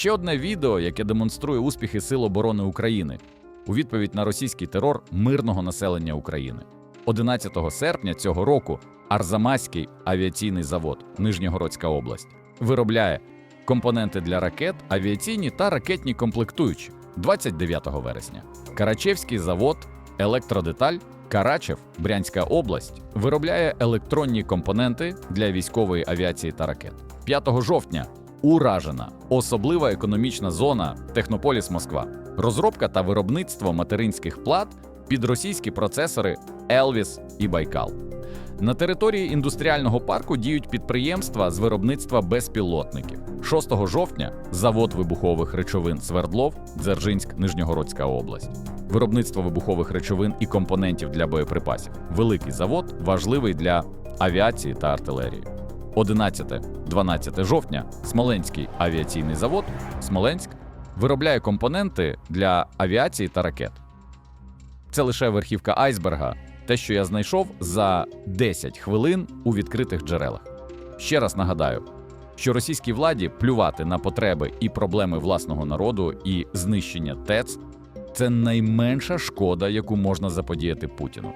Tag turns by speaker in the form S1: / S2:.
S1: Ще одне відео, яке демонструє успіхи Сил оборони України у відповідь на російський терор мирного населення України. 11 серпня цього року Арзамаський авіаційний завод Нижньогородська область виробляє компоненти для ракет, авіаційні та ракетні комплектуючі 29 вересня. Карачевський завод Електродеталь Карачев, Брянська область, виробляє електронні компоненти для військової авіації та ракет. 5 жовтня уражена особлива економічна зона Технополіс Москва, розробка та виробництво материнських плат під російські процесори Елвіс і Байкал. На території індустріального парку діють підприємства з виробництва безпілотників. 6 жовтня завод вибухових речовин Свердлов, Дзержинськ, Нижньогородська область. Виробництво вибухових речовин і компонентів для боєприпасів. Великий завод важливий для авіації та артилерії. 11-12 жовтня Смоленський авіаційний завод Смоленськ виробляє компоненти для авіації та ракет. Це лише верхівка айсберга, те, що я знайшов за 10 хвилин у відкритих джерелах. Ще раз нагадаю, що російській владі плювати на потреби і проблеми власного народу і знищення ТЕЦ це найменша шкода, яку можна заподіяти Путіну.